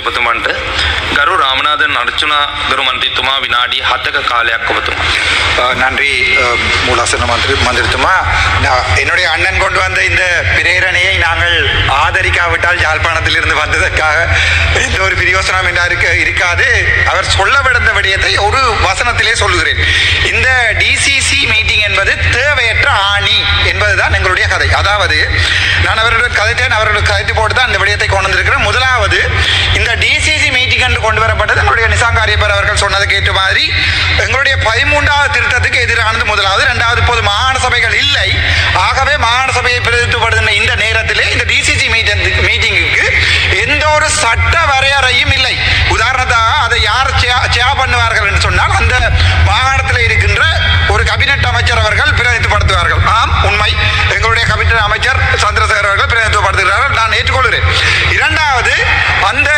ඔබතුමන්ට ගරු රාමනාදන් අර්චුනා ගරු මන්ත්‍රීතුමා විනාඩි 7ක කාලයක් ඔබතුමා. அஹ் நன்றி அஹ் மூலாசன மந்திரி மந்திரித்துமா நான் என்னுடைய அண்ணன் கொண்டு வந்த இந்த பிரேரணையை நாங்கள் ஆதரிக்காவிட்டால் யாழ்ப்பாணத்திலிருந்து வந்ததற்காக எந்த ஒரு பிரியோசனம் என்றா இருக்க இருக்காது. அவர் சொல்ல விடந்த விடயத்தை ஒரு வசனத்திலே சொல்லுகிறேன். இந்த டிசிசி மீட்டிங் என்பது தேவையற்ற ஆணி என்பதுதான் எங்களுடைய கதை. அதாவது நான் அவருடைய கதைத்தேன் அவருடைய கதைத்து போட்டு தான் இந்த விடயத்தை கொண்டு வந்திருக்கிறேன். முதலாவது இந்த டிசிசி மீட்டிங் என்று கொண்டு வரப்பட்டது நம்முடைய நிசாங்காரியப்பர் அவர்கள் சொன்னதுக்கு ஏற்ற மாதிரி எங்களுடைய பதிமூன்றாவது திருத்தத்துக்கு எதிரானது முதலாவது. இரண்டாவது இப்போது மாகாண சபைகள் இல்லை. ஆகவே மாகாண சபையை பிரதித்துப்படுகின்ற இந்த நேரத்திலே எந்த ஒரு சட்ட வரையறையும் இல்லை. உதாரணத்தாக அதை யார் சே பண்ணுவார்கள் என்று சொன்னால் அந்த மாகாணத்தில் இருக்கின்ற ஒரு கபினட் அமைச்சர் அவர்கள் பிரதித்துவப்படுத்துவார்கள் ஆம் உண்மை. எங்களுடைய கபினட் அமைச்சர் சந்திரசேகர் அவர்கள் பிரதித்துவப்படுத்துகிறார்கள் நான் ஏற்றுக்கொள்கிறேன். இரண்டாவது அந்த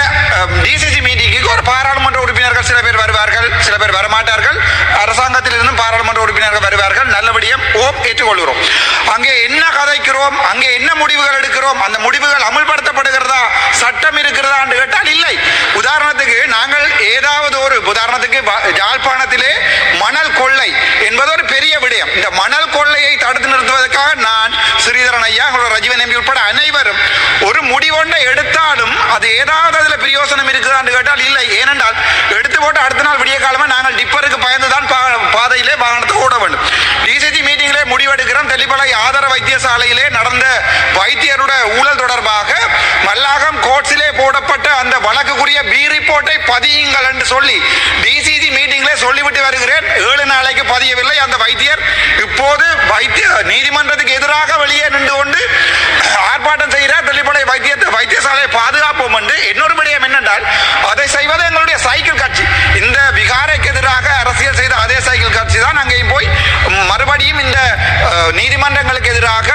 டிசிசி மீட்டிங்குக்கு ஒரு பாராளுமன்ற உறுப்பினர்கள் சில பேர் வருவார்கள். சில பேர் வரமாட்டார்கள். அரசாங்கத்தில் இருந்தும் பாராளுமன்ற உறுப்பினர்கள் வருவார்கள். நல்லபடியும் ஓம் ஏற்றுக்கொள்கிறோம். அங்கே என்ன கதைக்கிறோம்? அங்கே என்ன முடிவுகள் எடுக்கிறோம்? அந்த முடிவுகள் அமல்படுத்த சட்டம் இருக்கிறதா என்று கேட்டால் இல்லை உதாரணத்துக்கு நாங்கள் ஏதாவது ஒரு உதாரணத்துக்கு வ- யாழ்ப்பாணத்திலே மணல் கொள்ளை என்பது ஒரு பெரிய விடயம். இந்த மணல் கொள்ளையை தடுத்து நிறுத்துவதற்காக நான் ஸ்ரீதரன் ஐயா எங்களோட ரஜீவன் எம்பி உட்பட அனைவரும் ஒரு முடிவொன்றை எடுத்தாலும் அது ஏதாவது அதில் பிரயோசனம் இருக்குதான்னு கேட்டால் இல்லை. ஏனென்றால் எடுத்து போட்டு அடுத்த நாள் விடிய காலமாக நாங்கள் டிப்பருக்கு பயந்து தான் பா- பாதையிலே வாகனத்தை ஓட வேண்டும். டிசிஜி மீட்டிங்கிலே முடிவெடுக்கிறோம். தெளிப்பலை ஆதார வைத்தியசாலையிலே நடந்த வைத்தியருடைய ஊழல் தொடர்பாக மல்லாகம் கோட்ஸில் போடப்பட்ட அந்த வழக்குக்குரிய பி ரிப்போர்ட்டை பதியுங்கள் என்று சொல்லி டிசிசி மீட்டிங்கிலே சொல்லிவிட்டு வருகிறேன். ஏழு நாளைக்கு பதியவில்லை. அந்த வைத்தியர் இப்போது வைத்திய நீதிமன்றத்துக்கு எதிராக வெளியே நின்று கொண்டு ஆர்ப்பாட்டம் செய்கிறார். தெல்லிப்பளை வைத்தியத்தை வைத்தியசாலையை பாதுகாப்போம் என்று. இன்னொரு விடயம் என்னென்றால் அதை செய்வது எங்களுடைய சைக்கிள் கட்சி. இந்த விகாரைக்கு எதிராக அரசியல் செய்த அதே சைக்கிள் கட்சி தான் அங்கேயும் போய் மறுபடியும் இந்த நீதிமன்றங்களுக்கு எதிராக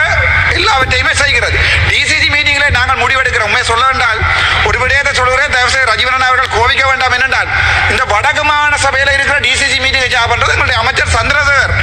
எல்லாவற்றையுமே செய்கிறது. டிசிசி மீட்டிங்கில் நாங்கள் முடிவெடுக்கிறோம். உண்மை சொல்ல வேண்டால் ஒரு விடயத்தை சொல்கிறேன் தயவுசெய்து ரஜீவனன் அவர்கள் கோபிக்க வேண்டாம் என்னென்றால் இந்த வடக்கு மாகாண சபையில் இருக்கிற டிசிசி மீட்டிங்கை வச்சு பண்ணுறது எங்களுடைய அமைச்சர் சந்திரசேகர்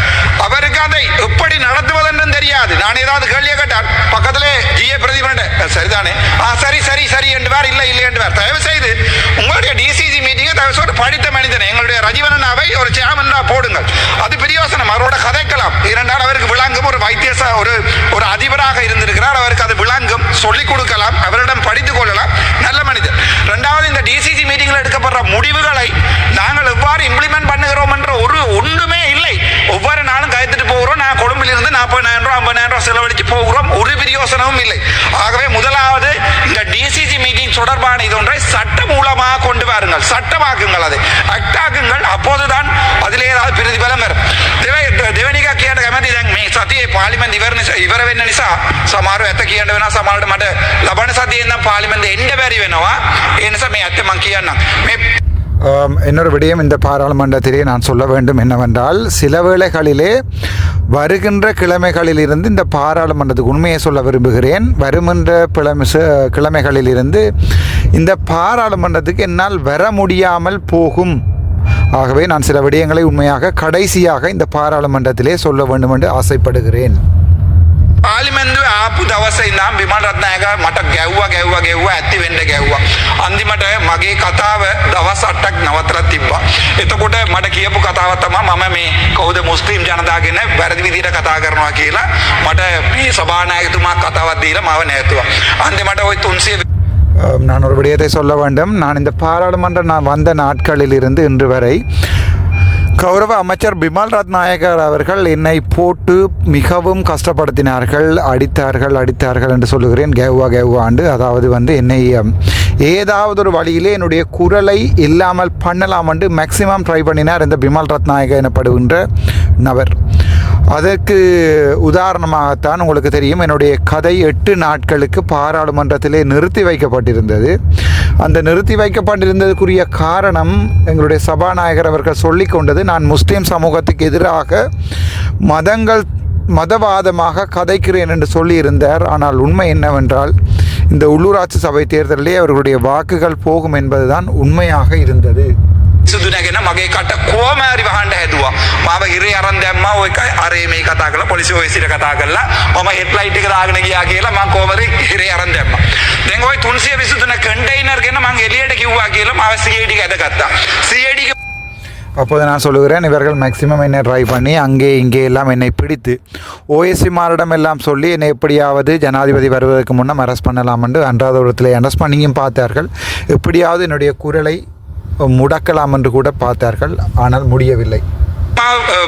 அவருக்கு அதை எப்படி நடத்துவதென்று தெரியாது நான் ஏதாவது கேள்வியை கேட்டால் பக்கத்திலே ஜிஏ பிரதிபன் சரிதானே ஆ சரி சரி சரி என்றுவார் இல்லை இல்லை என்றுவார் தயவு செய்து உங்களுடைய டிசிசி மீட்டிங்கை தயவு செய்து படித்த மனிதனை எங்களுடைய ரஜீவனனாவை ஒரு சேமன் போடுங்கள் அது பிரியோசனம் அவரோட கதை கதைக்கலாம் இரண்டால் அவருக்கு விளங்கும் ஒரு வைத்தியச ஒரு ஒரு அதிபராக இருந்திருக்கிறார். அவருக்கு அது விளங்கும். சொல்லிக் கொடுக்கலாம். அவரிடம் படித்துக் கொள்ளலாம். நல்ல மனிதர். ரெண்டாவது இந்த டிசிசி மீட்டிங்கில் எடுக்கப்படுற முடிவுகளை நாங்கள் எவ்வாறு இம்ப்ளிமெண்ட் பண்ணுகிறோம் என்ற ஒரு ஒன்றுமே இல்லை. ஒவ்வொரு நாளும் கைத்துட்டு போகிறோம். நான் கொழும்பிலிருந்து நாற்பதாயிரம் ரூபா ஐம்பதாயிரம் ரூபா செலவழித்து போகிறோம். ஒரு பிரியோசனமும் இல்லை. ஆகவே முதலாவது இந்த டிசிசி மீட்டிங் தொடர்பான இது ஒன்றை சட்ட மூலமாக கொண்டு வாருங்கள் சட்டமாக்குங்கள் அதை அக்டாக்குங்கள் அப்போதுதான் அதிலே ஏதாவது பிரதிபலம் வரும் දෙව- දෙවැනික කියන්න කැමති දැන් මේ සතියේ පාලිමෙන් ඉවර නිසා ඉවර වෙන්න නිසා සමහරව ඇත්ත කියන්න වෙනවා සමහරට මට ලබන සතියේ ඉඳන් පාර්ලිමේන්තේ එන්න බැරි වෙනවා ඒ නිසා මේ ඇත්ත මං කියන්නම් මේ ஆம், இன்னொரு விடயம் இந்த பாராளுமன்றத்திலே நான் சொல்ல வேண்டும் என்னவென்றால் சில வேளைகளிலே வருகின்ற கிழமைகளிலிருந்து இந்த பாராளுமன்றத்துக்கு உண்மையை சொல்ல விரும்புகிறேன் வருகின்ற பிழமை கிழமைகளிலிருந்து இந்த பாராளுமன்றத்துக்கு என்னால் வர முடியாமல் போகும் ஆகவே நான் சில விடயங்களை உண்மையாக கடைசியாக இந்த பாராளுமன்றத்திலே சொல்ல வேண்டும் என்று ஆசைப்படுகிறேன் පාලිමෙන්දුවේ ආපු දවසේ ඉඳන් විමල් රත්නායක මට ගැව්වා ගැව්වා ගැව්වා ඇති වෙන්න ගැව්වා අන්තිමට මගේ කතාව දවස් 8ක් නවත්තලා තිබ්බා එතකොට මට කියපු කතාව තමයි මම මේ කවුද මුස්ලිම් ජනතාවගෙන වැරදි විදිහට කතා කරනවා කියලා මට මේ සභානායකතුමා කතාවක් දීලා මාව නැවතුවා අන්තිමට ওই 300 ஆம், நான் ஒரு விடயத்தை சொல்ல வேண்டும். நான் இந்த பாராளுமன்றம் நான் வந்த நாட்களில் இருந்து இன்று வரை கௌரவ அமைச்சர் பிமல் ரத்நாயகர் அவர்கள் என்னை போட்டு மிகவும் கஷ்டப்படுத்தினார்கள். அடித்தார்கள் அடித்தார்கள் என்று சொல்லுகிறேன். கேவா ஆண்டு. அதாவது வந்து என்னை ஏதாவது ஒரு வழியிலே என்னுடைய குரலை இல்லாமல் பண்ணலாம் என்று மேக்சிமம் ட்ரை பண்ணினார் இந்த பிமல் ரத்நாயக எனப்படுகின்ற நபர். அதற்கு உதாரணமாகத்தான் உங்களுக்கு தெரியும். என்னுடைய கதை எட்டு நாட்களுக்கு பாராளுமன்றத்திலே நிறுத்தி வைக்கப்பட்டிருந்தது. அந்த நிறுத்தி வைக்கப்பட்டிருந்ததுக்குரிய காரணம் எங்களுடைய சபாநாயகர் அவர்கள் சொல்லி கொண்டது நான் முஸ்லீம் சமூகத்துக்கு எதிராக மதங்கள் மதவாதமாக கதைக்கிறேன் என்று சொல்லியிருந்தார். ஆனால் உண்மை என்னவென்றால் இந்த உள்ளூராட்சி சபை தேர்தலிலே அவர்களுடைய வாக்குகள் போகும் என்பதுதான் உண்மையாக இருந்தது. සුදුනැගෙන මගේ කට කෝමෑරි වහන්ඩ හැදවා මම හිරේ අරන් දැම්ම ඔයක අරේ මේ කතා කළ පොලිසි ඔයසිට කතා කරලා මම හෙට්ලයිට් එක දාගෙන ගියා කියලා මම කොමරි හිරේ අරන් දැම්ම දැන් ওই 323 කන්ටේනර් ගෙන මම එළියට කිව්වා කියලා මම CID එක ඇදගත්තා CID එක அப்போது நான் சொல்லுகிறேன் இவர்கள் மேக்சிமம் என்னை ட்ரை பண்ணி அங்கே இங்கே எல்லாம் என்னை பிடித்து ஓஎஸ்சிமாரிடம் எல்லாம் சொல்லி என்னை எப்படியாவது ஜனாதிபதி வருவதற்கு முன்னம் அரெஸ்ட் பண்ணலாம் என்று அன்றாதபுரத்தில் அரெஸ்ட் பண்ணியும் பார்த்தார்கள் எப்படியாவது என்னுடைய குரலை முடக்கலாம் என்று கூட பார்த்தார்கள். ஆனால் முடியவில்லை.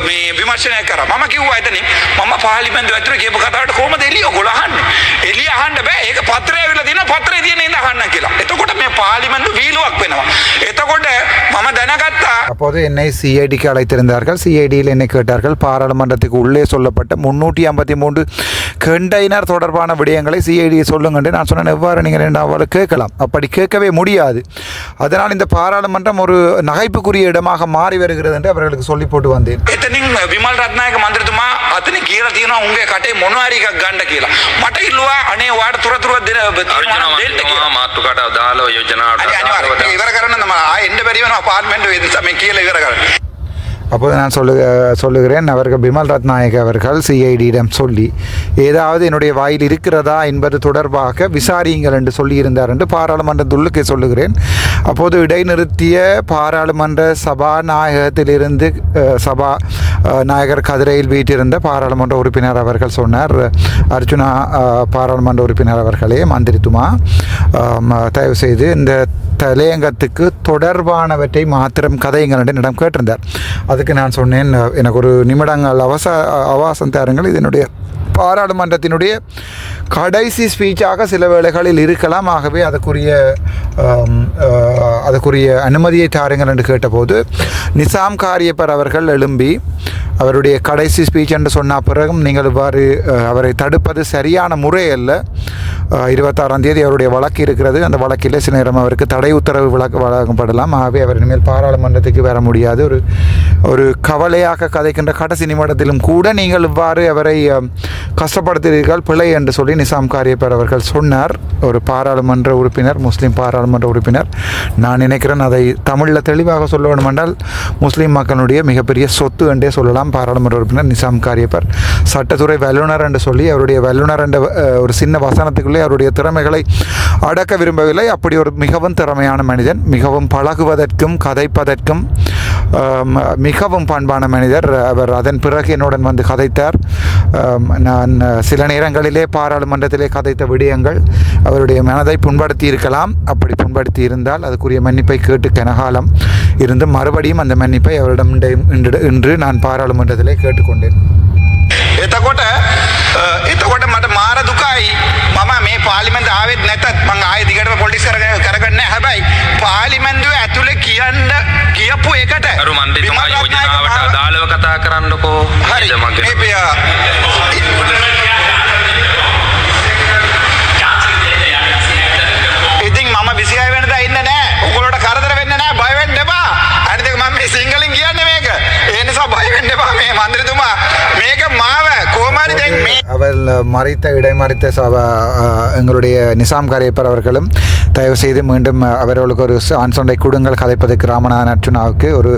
මේ විමර්ශනය කර මම කිව්වා එතනින් මම පාර්ලිමේන්තුව ඇතුලේ කියපු කතාවට කොහමද එළිය ඔයගොල්ලෝ අහන්නේ එළිය අහන්න බෑ ඒක පත්‍රය ඇවිල්ලා තියෙනවා පත්‍රය තියෙන ඉඳ අහන්න කියලා එතකොට මේ පාර්ලිමේන්තුව වීලුවක් වෙනවා එතකොට මම දැනගත්තා அப்போது என்னை சிஐடிக்கு அழைத்திருந்தார்கள் சிஐடியில் என்னை கேட்டார்கள் பாராளுமன்றத்துக்கு உள்ளே சொல்லப்பட்ட முன்னூற்றி ஐம்பத்தி மூன்று கண்டெய்னர் தொடர்பான விடயங்களை சிஐடியை சொல்லுங்க என்று நான் சொன்னேன் எவ்வாறு நீங்கள் ரெண்டு அவளை கேட்கலாம் அப்படி கேட்கவே முடியாது அதனால் இந்த பாராளுமன்றம் ஒரு நகைப்புக்குரிய இடமாக மாறி வருகிறது என்று அவர்களுக்கு சொல்லி போட்டு වන්දේ. එතනින් විමල් රත්නායක මන්ත්‍රතුමා අතන කියලා තියෙනවා උන්ගේ කටේ මොනවාරි එකක් ගන්න කියලා. මට ඉල්ලුවා අනේ වාට තොරතුරු දෙන්න තීරණ දෙන්න කියලා. මාතුකාට අදාළ යෝජනාවට අදාළව ඉවර කරන්න මම ආයෙ එන්න බැරි වෙනවා පාර්ලිමේන්තුවේ මේ කියලා ඉවර කරන්න. அப்போது நான் சொல்லு சொல்லுகிறேன். அவர்கள் பிமல் ரத்நாயக் அவர்கள் சிஐடியிடம் சொல்லி ஏதாவது என்னுடைய வாயில் இருக்கிறதா என்பது தொடர்பாக விசாரியுங்கள் என்று சொல்லியிருந்தார் என்று பாராளுமன்றத்துள்ளுக்கு சொல்லுகிறேன். அப்போது இடைநிறுத்திய பாராளுமன்ற சபாநாயகத்திலிருந்து சபா நாயகர் கதிரையில் வீட்டிருந்த பாராளுமன்ற உறுப்பினர் அவர்கள் சொன்னார். அர்ஜுனா பாராளுமன்ற உறுப்பினர் அவர்களே மந்திரித்துமா ஆம், தயவு செய்து இந்த தலையங்கத்துக்கு தொடர்பானவற்றை மாத்திரம் கதையுங்கள் என்று என்னிடம் கேட்டிருந்தார். அதுக்கு நான் சொன்னேன் எனக்கு ஒரு நிமிடங்கள் அவச அவாசம் தாருங்கள். இதனுடைய பாராளுமன்றத்தினுடைய கடைசி ஸ்பீச்சாக சில வேளைகளில் இருக்கலாம். ஆகவே அதுக்குரிய அதுக்குரிய அனுமதியை தாருங்கள் என்று கேட்டபோது நிசாம் காரியப்பர் அவர்கள் எழும்பி அவருடைய கடைசி ஸ்பீச் என்று சொன்ன பிறகும் நீங்கள் இவ்வாறு அவரை தடுப்பது சரியான முறை அல்ல இருபத்தாறாம் தேதி அவருடைய வழக்கு இருக்கிறது. அந்த வழக்கில் சில நேரம் அவருக்கு தடை உத்தரவு வழக்கு வழங்கப்படலாம். ஆகவே அவர் இனிமேல் பாராளுமன்றத்துக்கு வர முடியாது. ஒரு ஒரு கவலையாக கதைக்கின்ற கடைசி நிமிடத்திலும் கூட நீங்கள் இவ்வாறு அவரை கஷ்டப்படுத்துகிறீர்கள். பிழை என்று சொல்லி நிசாம் காரியப்பர் அவர்கள் சொன்னார். ஒரு பாராளுமன்ற உறுப்பினர் முஸ்லீம் பாராளுமன்ற உறுப்பினர். நான் நினைக்கிறேன் அதை தமிழில் தெளிவாக சொல்ல வேண்டுமென்றால் முஸ்லீம் மக்களுடைய மிகப்பெரிய சொத்து என்றே சொல்லலாம். பாராளுமன்ற உறுப்பினர் நிசாம் காரியப்பர் சட்டத்துறை வல்லுநர் என்று சொல்லி அவருடைய வல்லுனர் என்ற ஒரு சின்ன வசனத்துக்கு வசனத்துக்குள்ளே அவருடைய திறமைகளை அடக்க விரும்பவில்லை. அப்படி ஒரு மிகவும் திறமையான மனிதன் மிகவும் பழகுவதற்கும் கதைப்பதற்கும் மிகவும் பண்பான மனிதர். அவர் அதன் பிறகு என்னுடன் வந்து கதைத்தார். நான் சில நேரங்களிலே பாராளுமன்றத்திலே கதைத்த விடயங்கள் அவருடைய மனதை புண்படுத்தி இருக்கலாம் அப்படி புண்படுத்தி இருந்தால் அதுக்குரிய மன்னிப்பை கேட்டு கனகாலம் இருந்து மறுபடியும் அந்த மன்னிப்பை அவரிடம் இன்று- இன்று இன்று நான் பாராளுமன்றத்திலே கேட்டுக்கொண்டேன். පාලිමෙන්ද ආවෙත් නැතත් මං ආයෙ දිගටම පොලිස් කරගෙන කරගන්න හැබැයි පාලිමෙන්දුව ඇතුලේ කියන්න කියපු එකට ගරු මන්ත්‍රතුමා යෝජනාවට අදාළව කතා කරන්නකෝ. හරි. මේ அவர் மறைத்த இடைமறைத்த எங்களுடைய நிசாம் காரியப்பர் அவர்களும் தயவு செய்து மீண்டும் அவர்களுக்கு ஒரு சான்ஸ் ஒன்றை கொடுங்கள். கதைப்பதற்கு ராமநாதன் அர்ஜுனாவுக்கு ஒரு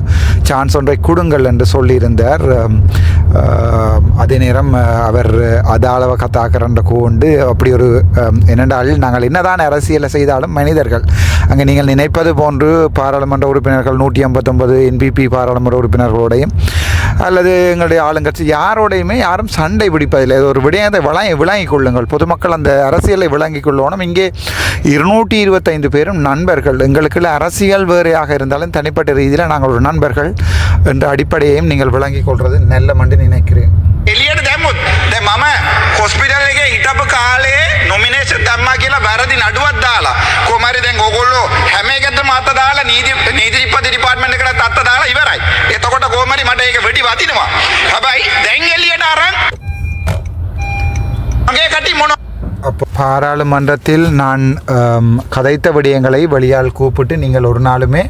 சான்ஸ் ஒன்றை கொடுங்கள் என்று சொல்லியிருந்தார். அதே நேரம் அவர் அதாளவ கதாக்கரன்ற கூண்டு அப்படி ஒரு என்னென்றால் நாங்கள் என்னதான் அரசியலை செய்தாலும் மனிதர்கள் அங்கே நீங்கள் நினைப்பது போன்று பாராளுமன்ற உறுப்பினர்கள் நூற்றி ஐம்பத்தொம்பது என்பிபி பாராளுமன்ற உறுப்பினர்களோடையும் அல்லது எங்களுடைய ஆளுங்கட்சி யாரோடையுமே யாரும் சண்டை பிடிப்பதில்லை இது ஒரு விடயத்தை விளங்கி விளங்கிக் கொள்ளுங்கள் பொதுமக்கள் அந்த அரசியலை விளங்கிக் கொள்ளணும் இங்கே இருநூற்றி இருபத்தைந்து பேரும் நண்பர்கள் எங்களுக்குள்ள அரசியல் வேறையாக இருந்தாலும் தனிப்பட்ட ரீதியில் நாங்கள் ஒரு நண்பர்கள் என்ற அடிப்படையையும் நீங்கள் விளங்கிக் கொள்வது நல்ல என்று நினைக்கிறேன் එලියට දැම්මුත් දැන් මම හොස්පිටල් එකේ හිටපු කාලේ නොමිනේෂන් දැම්මා කියලා වැරදි නඩුවක් දාලා பாராளுமன்றத்தில் நான் கதைத்த விடயங்களை வழியால் கூப்பிட்டு நீங்கள் ஒரு நாளுமே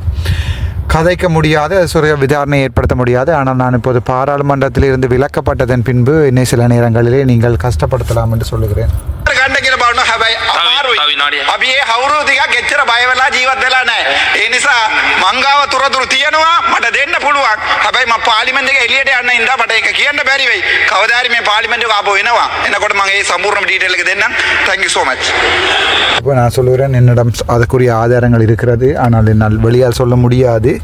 கதைக்க முடியாது சுய விசாரணை ஏற்படுத்த முடியாது. ஆனால் நான் இப்போது பாராளுமன்றத்தில் இருந்து விலக்கப்பட்டதன் பின்பு இன்னும் சில நேரங்களிலே நீங்கள் கஷ்டப்படுத்தலாம் என்று சொல்லுகிறேன். அபியே තව අමාරුයි. තව විනාඩි විනාඩිය අපි ඒ හවුරු ටිකක් එච්චර බය වෙලා ජීවත් වෙලා නැහැ. ඒ නිසා මංගාව තොරතුරු තියෙනවා මට දෙන්න පුළුවන්. හැබැයි මම පාර්ලිමේන්තු එක එළියට යන්න ඉඳා මට ඒක කියන්න බැරි වෙයි. කවදා හරි මේ පාර්ලිමේන්තු එක ආපහු එනවා. එනකොට මම ඒ සම්පූර්ණ ඩීටේල් එක දෙන්නම්. thank you so much. இப்போ நான் சொல்லுகிறேன் என்னிடம் அதுக்குரிய ஆதாரங்கள் இருக்கிறது ஆனால் என்னால் வெளியால் சொல்ல முடியாது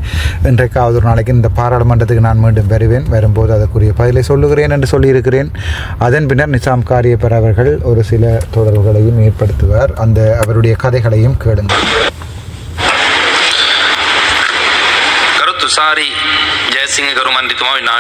இன்றைக்காவது ஒரு நாளைக்கு இந்த பாராளுமன்றத்துக்கு நான் மீண்டும் வருவேன் வரும்போது அதற்குரிய பதிலை சொல்லுகிறேன் என்று சொல்லியிருக்கிறேன் அதன் பின்னர் நிசாம் காரியப்பர் அவர்கள் ஒரு சில தொடர்புகளையும் ஏற்படுத்துவார் அந்த அவருடைய கதைகளையும் கேளுங்கள் ዛሬ ጃሲንግ ገሩ ማንዲቱማ ና